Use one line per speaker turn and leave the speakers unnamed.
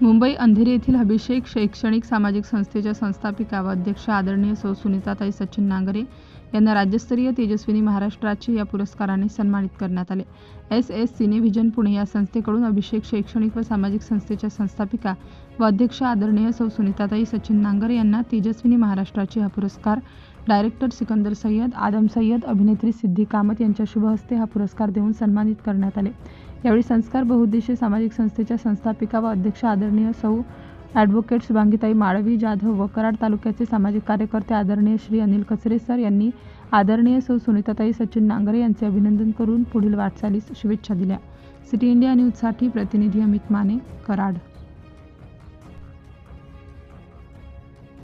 मुंबई अंधेरी येथील अभिषेक शैक्षणिक सामाजिक संस्थेच्या संस्थापिका व अध्यक्ष आदरणीय सौ सुनीताताई सचिन नांगरे यांना राज्यस्तरीय तेजस्विनी महाराष्ट्राची या पुरस्काराने सन्मानित करण्यात आले. एस एस सिनेव्हिजन पुणे या संस्थेकडून अभिषेक शैक्षणिक व सामाजिक संस्थेच्या संस्थापिका व अध्यक्ष आदरणीय सौ सुनीताताई सचिन नांगरे यांना तेजस्विनी महाराष्ट्राचे हा पुरस्कार डायरेक्टर सिकंदर सय्यद आदम सय्यद अभिनेत्री सिद्धी कामत यांच्या शुभहस्ते हा पुरस्कार देऊन सन्मानित करण्यात आले. यावेळी संस्कार बहुउद्देशीय सामाजिक संस्थेच्या संस्थापिका व अध्यक्ष आदरणीय सौ ॲडव्होकेट शुभांगीताई माळवी जाधव व कराड तालुक्याचे सामाजिक कार्यकर्ते आदरणीय श्री अनिल कचरे सर यांनी आदरणीय सौ सुनीताताई सचिन नांगरे यांचे अभिनंदन करून पुढील वाटचालीस शुभेच्छा दिल्या. सिटी इंडिया न्यूजसाठी प्रतिनिधी अमित माने कराड.